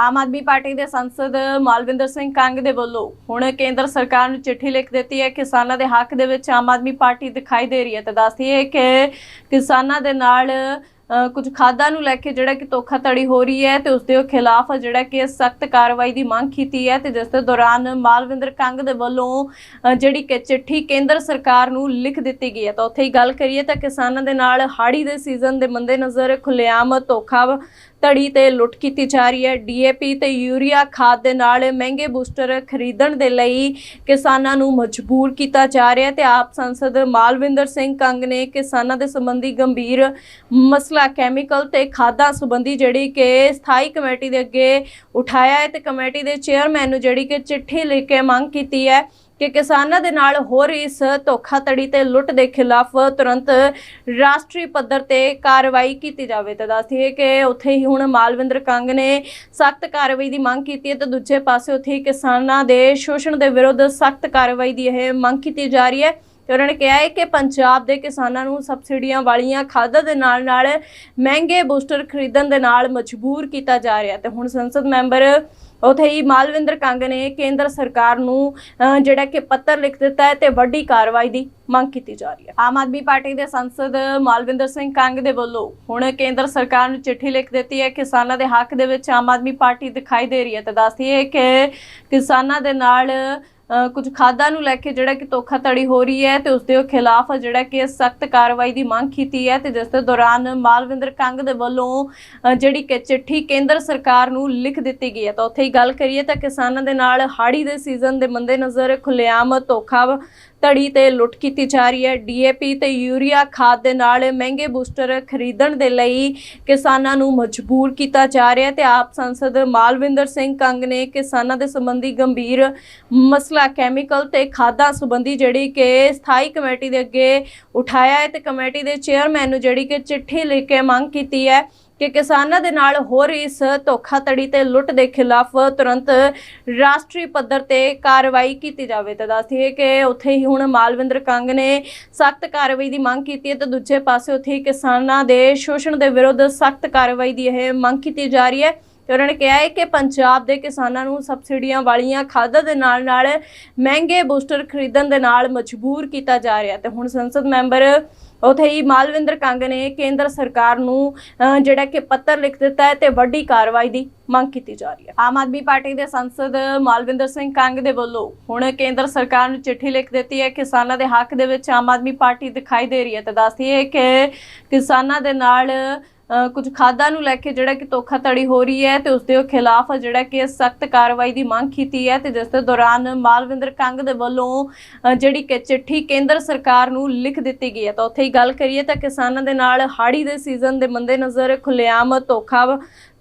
Aam Aadmi party ਦੇ ਸੰਸਦ ਮਾਲਵਿੰਦਰ ਸਿੰਘ ਕੰਗ ਦੇ ਵੱਲੋਂ ਹੁਣ ਕੇਂਦਰ ਸਰਕਾਰ ਨੂੰ ਚਿੱਠੀ ਲਿਖ ਦਿੱਤੀ ਹੈ। ਕਿਸਾਨਾਂ ਦੇ ਹੱਕ ਦੇ ਵਿੱਚ ਆਮ ਆਦਮੀ ਪਾਰਟੀ ਦਿਖਾਈ ਦੇ ਰਹੀ ਹੈ। ਤੇ ਦੱਸਦੀ ਹੈ ਕਿ ਕਿਸਾਨਾਂ ਦੇ ਨਾਲ ਕੁਝ ਖਾਦਾਂ ਨੂੰ ਲੈ ਕੇ ਜਿਹੜਾ ਕਿ ਧੋਖਾਧੜੀ ਹੋ ਰਹੀ ਹੈ ਤੇ ਉਸ ਦੇ ਖਿਲਾਫ ਜਿਹੜਾ ਕਿ ਸਖਤ ਕਾਰਵਾਈ ਦੀ ਮੰਗ ਕੀਤੀ ਹੈ ਤੇ ਜਿਸ ਦੇ ਦੌਰਾਨ ਮਾਲਵਿੰਦਰ ਕੰਗ ਦੇ ਵੱਲੋਂ ਜਿਹੜੀ ਕਿ ਚਿੱਠੀ ਕੇਂਦਰ ਸਰਕਾਰ ਨੂੰ ਲਿਖ ਦਿੱਤੀ ਗਈ ਹੈ। ਤਾਂ ਉੱਥੇ ਹੀ ਗੱਲ ਕਰੀਏ ਤਾਂ ਕਿਸਾਨਾਂ ਦੇ ਨਾਲ ਹਾੜੀ ਦੇ ਸੀਜ਼ਨ ਦੇ ਮੰਦੇਨਜ਼ਰ ਖੁੱਲੇਆਮ ਧੋਖਾ ਧੜੀ ਤੇ ਲੁੱਟ ਕੀਤੀ ਜਾ ਰਹੀ ਹੈ। ਡੀਏਪੀ ਤੇ ਯੂਰੀਆ ਖਾਦ ਦੇ ਨਾਲ ਮਹਿੰਗੇ ਬੂਸਟਰ ਖਰੀਦਣ ਦੇ ਲਈ ਕਿਸਾਨਾਂ ਨੂੰ ਮਜਬੂਰ ਕੀਤਾ ਜਾ ਰਿਹਾ ਹੈ ਤੇ ਆਪ ਸੰਸਦ ਮਾਲਵਿੰਦਰ ਸਿੰਘ ਕੰਗ ਨੇ ਕਿਸਾਨਾਂ ਦੇ ਸੰਬੰਧੀ ਗੰਭੀਰ ਮਸਲਾ ਕੈਮੀਕਲ ਤੇ ਖਾਦਾਂ ਸੰਬੰਧੀ ਜਿਹੜੀ ਕਿ ਸਥਾਈ ਕਮੇਟੀ ਦੇ ਅੱਗੇ ਉਠਾਇਆ ਹੈ ਤੇ ਕਮੇਟੀ ਦੇ ਚੇਅਰਮੈਨ ਨੂੰ ਜਿਹੜੀ ਕਿ ਚਿੱਠੀ ਲਿਖ ਕੇ ਮੰਗ ਕੀਤੀ ਹੈ ਕਿ ਕਿਸਾਨਾਂ ਦੇ ਨਾਲ ਹੋ ਰਹੀ ਇਸ ਧੋਖਾਧੜੀ ਤੇ ਲੁੱਟ ਦੇ ਖਿਲਾਫ ਤੁਰੰਤ ਰਾਸ਼ਟਰੀ ਪੱਧਰ ਤੇ ਕਾਰਵਾਈ ਕੀਤੀ ਜਾਵੇ। ਤਾਂ ਦੱਸਦੀਏ ਕਿ ਉੱਥੇ ਹੀ ਹੁਣ ਮਾਲਵਿੰਦਰ ਕੰਗ ਨੇ ਸਖਤ ਕਾਰਵਾਈ ਦੀ ਮੰਗ ਕੀਤੀ ਹੈ ਤੇ ਦੂਜੇ ਪਾਸੇ ਉੱਥੇ ਹੀ ਕਿਸਾਨਾਂ ਦੇ ਸ਼ੋਸ਼ਣ ਦੇ ਵਿਰੁੱਧ ਸਖਤ ਕਾਰਵਾਈ ਦੀ ਇਹ ਮੰਗ ਕੀਤੀ ਜਾ ਰਹੀ ਹੈ। ਤੇ ਉਹਨਾਂ ਨੇ ਕਿਹਾ ਹੈ ਕਿ ਪੰਜਾਬ ਦੇ ਕਿਸਾਨਾਂ ਨੂੰ ਸਬਸਿਡੀਆਂ ਵਾਲੀਆਂ ਖਾਦਾਂ ਦੇ ਨਾਲ ਨਾਲ ਮਹਿੰਗੇ ਬੂਸਟਰ ਖਰੀਦਣ ਦੇ ਨਾਲ ਮਜਬੂਰ ਕੀਤਾ ਜਾ ਰਿਹਾ ਹੈ। ਤੇ ਹੁਣ ਸੰਸਦ ਮੈਂਬਰ ਉਥੇ ਹੀ ਮਾਲਵਿੰਦਰ ਕੰਗ ਨੇ ਕੇਂਦਰ ਸਰਕਾਰ ਨੂੰ ਜਿਹੜਾ ਕਿ ਪੱਤਰ ਲਿਖ ਦਿੱਤਾ ਹੈ ਤੇ ਵੱਡੀ ਕਾਰਵਾਈ ਦੀ ਮੰਗ ਕੀਤੀ ਜਾ ਰਹੀ ਹੈ। ਆਮ ਆਦਮੀ ਪਾਰਟੀ ਦੇ ਸੰਸਦ ਮਾਲਵਿੰਦਰ ਸਿੰਘ ਕੰਗ ਦੇ ਵੱਲੋਂ ਹੁਣ ਕੇਂਦਰ ਸਰਕਾਰ ਨੂੰ ਚਿੱਠੀ ਲਿਖ ਦਿੱਤੀ ਹੈ। ਕਿਸਾਨਾਂ ਦੇ ਹੱਕ ਦੇ ਵਿੱਚ ਆਮ ਆਦਮੀ ਪਾਰਟੀ ਦਿਖਾਈ ਦੇ ਰਹੀ ਹੈ। ਤੇ ਦੱਸਦੀ ਹੈ ਕਿ ਕਿਸਾਨਾਂ ਦੇ ਨਾਲ ਕੁਝ ਖਾਦਾਂ ਨੂੰ ਲੈ ਕੇ ਜਿਹੜਾ ਕਿ ਧੋਖਾਧੜੀ ਹੋ ਰਹੀ ਹੈ ਤੇ ਉਸ ਦੇ ਖਿਲਾਫ ਜਿਹੜਾ ਕਿ ਸਖਤ ਕਾਰਵਾਈ ਦੀ ਮੰਗ ਕੀਤੀ ਹੈ ਤੇ ਜਿਸ ਦੇ ਦੌਰਾਨ ਮਾਲਵਿੰਦਰ ਕੰਗ ਦੇ ਵੱਲੋਂ ਜਿਹੜੀ ਕਿ ਚਿੱਠੀ ਕੇਂਦਰ ਸਰਕਾਰ ਨੂੰ ਲਿਖ ਦਿੱਤੀ ਗਈ ਹੈ। ਤਾਂ ਉੱਥੇ ਹੀ ਗੱਲ ਕਰੀਏ ਤਾਂ ਕਿਸਾਨਾਂ ਦੇ ਨਾਲ ਹਾੜੀ ਦੇ ਸੀਜ਼ਨ ਦੇ ਮੰਦੇਨਜ਼ਰ ਖੁੱਲੇਆਮ ਧੋਖਾ ਧੜੀ ਤੇ ਲੁੱਟ ਕੀਤੀ ਜਾ ਰਹੀ ਹੈ। ਡੀਏਪੀ ਤੇ ਯੂਰੀਆ ਖਾਦ ਦੇ ਨਾਲ ਮਹਿੰਗੇ ਬੂਸਟਰ ਖਰੀਦਣ ਦੇ ਲਈ ਕਿਸਾਨਾਂ ਨੂੰ ਮਜਬੂਰ ਕੀਤਾ ਜਾ ਰਿਹਾ ਹੈ ਤੇ ਆਪ ਸੰਸਦ ਮਾਲਵਿੰਦਰ ਸਿੰਘ ਕੰਗ ਨੇ ਕਿਸਾਨਾਂ ਦੇ ਸੰਬੰਧੀ ਗੰਭੀਰ ਮਸਲਾ ਕੈਮੀਕਲ ਤੇ ਖਾਦਾਂ ਸੰਬੰਧੀ ਜਿਹੜੀ ਕਿ ਸਥਾਈ ਕਮੇਟੀ ਦੇ ਅੱਗੇ ਉਠਾਇਆ ਹੈ ਤੇ ਕਮੇਟੀ ਦੇ ਚੇਅਰਮੈਨ ਨੂੰ ਜਿਹੜੀ ਕਿ ਚਿੱਠੀ ਲਿਖ ਕੇ ਮੰਗ ਕੀਤੀ ਹੈ ਕਿ ਕਿਸਾਨਾਂ ਦੇ ਨਾਲ ਹੋ ਰਹੀ ਇਸ ਧੋਖਾਧੜੀ ਤੇ ਲੁੱਟ ਦੇ ਖਿਲਾਫ ਤੁਰੰਤ ਰਾਸ਼ਟਰੀ ਪੱਧਰ ਤੇ ਕਾਰਵਾਈ ਕੀਤੀ ਜਾਵੇ। ਤਾਂ ਦੱਸਦੀਏ ਕਿ ਉੱਥੇ ਹੀ ਹੁਣ ਮਾਲਵਿੰਦਰ ਕੰਗ ਨੇ ਸਖਤ ਕਾਰਵਾਈ ਦੀ ਮੰਗ ਕੀਤੀ ਹੈ ਤੇ ਦੂਜੇ ਪਾਸੇ ਉੱਥੇ ਹੀ ਕਿਸਾਨਾਂ ਦੇ ਸ਼ੋਸ਼ਣ ਦੇ ਵਿਰੁੱਧ ਸਖਤ ਕਾਰਵਾਈ ਦੀ ਇਹ ਮੰਗ ਕੀਤੀ ਜਾ ਰਹੀ ਹੈ। ਤੇ ਉਹਨਾਂ ਨੇ ਕਿਹਾ ਹੈ ਕਿ ਪੰਜਾਬ ਦੇ ਕਿਸਾਨਾਂ ਨੂੰ ਸਬਸਿਡੀਆਂ ਵਾਲੀਆਂ ਖਾਦਾਂ ਦੇ ਨਾਲ ਨਾਲ ਮਹਿੰਗੇ ਬੂਸਟਰ ਖਰੀਦਣ ਦੇ ਨਾਲ ਮਜਬੂਰ ਕੀਤਾ ਜਾ ਰਿਹਾ ਹੈ। ਤੇ ਹੁਣ ਸੰਸਦ ਮੈਂਬਰ ਉਥੇ ਹੀ ਮਾਲਵਿੰਦਰ ਕੰਗ ਨੇ ਕੇਂਦਰ ਸਰਕਾਰ ਨੂੰ ਜਿਹੜਾ ਕਿ ਪੱਤਰ ਲਿਖ ਦਿੱਤਾ ਹੈ ਤੇ ਵੱਡੀ ਕਾਰਵਾਈ ਦੀ ਮੰਗ ਕੀਤੀ ਜਾ ਰਹੀ ਹੈ। ਆਮ ਆਦਮੀ ਪਾਰਟੀ ਦੇ ਸੰਸਦ ਮਾਲਵਿੰਦਰ ਸਿੰਘ ਕੰਗ ਦੇ ਵੱਲੋਂ ਹੁਣ ਕੇਂਦਰ ਸਰਕਾਰ ਨੂੰ ਚਿੱਠੀ ਲਿਖ ਦਿੱਤੀ ਹੈ। ਕਿਸਾਨਾਂ ਦੇ ਹੱਕ ਦੇ ਵਿੱਚ ਆਮ ਆਦਮੀ ਪਾਰਟੀ ਦਿਖਾਈ ਦੇ ਰਹੀ ਹੈ। ਤੇ ਦੱਸਦੀ ਹੈ ਕਿ ਕਿਸਾਨਾਂ ਦੇ ਨਾਲ ਕੁਝ ਖਾਦਾਂ ਨੂੰ ਲੈ ਕੇ ਜਿਹੜਾ ਕਿ ਧੋਖਾਧੜੀ ਹੋ ਰਹੀ ਹੈ ਤੇ ਉਸ ਦੇ ਖਿਲਾਫ ਜਿਹੜਾ ਕਿ ਸਖਤ ਕਾਰਵਾਈ ਦੀ ਮੰਗ ਕੀਤੀ ਹੈ ਤੇ ਜਿਸ ਦੇ ਦੌਰਾਨ ਮਾਲਵਿੰਦਰ ਕੰਗ ਦੇ ਵੱਲੋਂ ਅ, ਜਿਹੜੀ ਕਿ ਚਿੱਠੀ ਕੇਂਦਰ ਸਰਕਾਰ ਨੂੰ ਲਿਖ ਦਿੱਤੀ ਗਈ ਹੈ। ਤਾਂ ਉੱਥੇ ਹੀ ਗੱਲ ਕਰੀਏ ਤਾਂ ਕਿਸਾਨਾਂ ਦੇ ਨਾਲ ਹਾੜੀ ਦੇ ਸੀਜ਼ਨ ਦੇ ਮੰਦੇਨਜ਼ਰ ਖੁੱਲੇਆਮ ਧੋਖਾ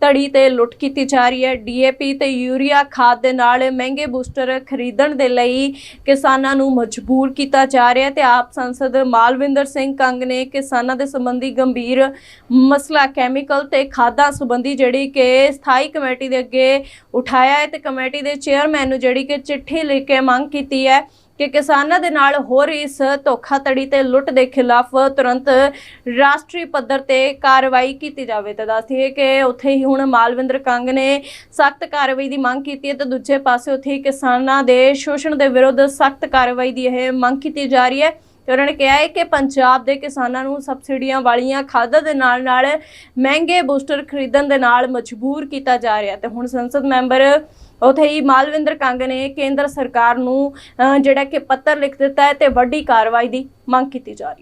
ਧੜੀ ਤੇ ਲੁੱਟ ਕੀਤੀ ਜਾ ਰਹੀ ਹੈ। ਡੀਏਪੀ ਤੇ ਯੂਰੀਆ ਖਾਦ ਦੇ ਨਾਲ ਮਹਿੰਗੇ ਬੂਸਟਰ ਖਰੀਦਣ ਦੇ ਲਈ ਕਿਸਾਨਾਂ ਨੂੰ ਮਜਬੂਰ ਕੀਤਾ ਜਾ ਰਿਹਾ ਹੈ ਤੇ ਆਪ ਸੰਸਦ ਮਾਲਵਿੰਦਰ ਸਿੰਘ ਕੰਗ ਨੇ ਕਿਸਾਨਾਂ ਦੇ ਸੰਬੰਧੀ ਗੰਭੀਰ ਮਸਲਾ ਕੈਮੀਕਲ ਤੇ ਖਾਦਾਂ ਸੰਬੰਧੀ ਜਿਹੜੀ ਕਿ ਸਥਾਈ ਕਮੇਟੀ ਦੇ ਅੱਗੇ ਉਠਾਇਆ ਹੈ ਤੇ ਕਮੇਟੀ ਦੇ ਚੇਅਰਮੈਨ ਨੂੰ ਜਿਹੜੀ ਕਿ ਚਿੱਠੀ ਲਿਖ ਕੇ ਮੰਗ ਕੀਤੀ ਹੈ। ਕਿ ਕਿਸਾਨਾਂ ਦੇ ਨਾਲ ਹੋ ਰਹੀ ਇਸ ਧੋਖਾਧੜੀ ਤੇ ਲੁੱਟ ਦੇ ਖਿਲਾਫ ਤੁਰੰਤ ਰਾਸ਼ਟਰੀ ਪੱਧਰ ਤੇ ਕਾਰਵਾਈ ਕੀਤੀ ਜਾਵੇ। ਤਾਂ ਦੱਸਦੀਏ ਕਿ ਉੱਥੇ ਹੀ ਹੁਣ ਮਾਲਵਿੰਦਰ ਕੰਗ ਨੇ ਸਖਤ ਕਾਰਵਾਈ ਦੀ ਮੰਗ ਕੀਤੀ ਹੈ ਤੇ ਦੂਜੇ ਪਾਸੇ ਉੱਥੇ ਹੀ ਕਿਸਾਨਾਂ ਦੇ ਸ਼ੋਸ਼ਣ ਦੇ ਵਿਰੁੱਧ ਸਖਤ ਕਾਰਵਾਈ ਦੀ ਇਹ ਮੰਗ ਕੀਤੀ ਜਾ ਰਹੀ ਹੈ। ਤੇ ਉਹਨਾਂ ਨੇ ਕਿਹਾ ਹੈ ਕਿ ਪੰਜਾਬ ਦੇ ਕਿਸਾਨਾਂ ਨੂੰ ਸਬਸਿਡੀਆਂ ਵਾਲੀਆਂ ਖਾਦਾਂ ਦੇ ਨਾਲ ਨਾਲ ਮਹਿੰਗੇ ਬੂਸਟਰ ਖਰੀਦਣ ਦੇ ਨਾਲ ਮਜਬੂਰ ਕੀਤਾ ਜਾ ਰਿਹਾ ਹੈ। ਤੇ ਹੁਣ ਸੰਸਦ ਮੈਂਬਰ ਉਥੇ ਹੀ ਮਾਲਵਿੰਦਰ ਕੰਗ ਨੇ ਕੇਂਦਰ ਸਰਕਾਰ ਨੂੰ ਜਿਹੜਾ ਕਿ ਪੱਤਰ ਲਿਖ ਦਿੱਤਾ ਹੈ ਤੇ ਵੱਡੀ ਕਾਰਵਾਈ ਦੀ ਮੰਗ ਕੀਤੀ ਜਾ ਰਹੀ ਹੈ।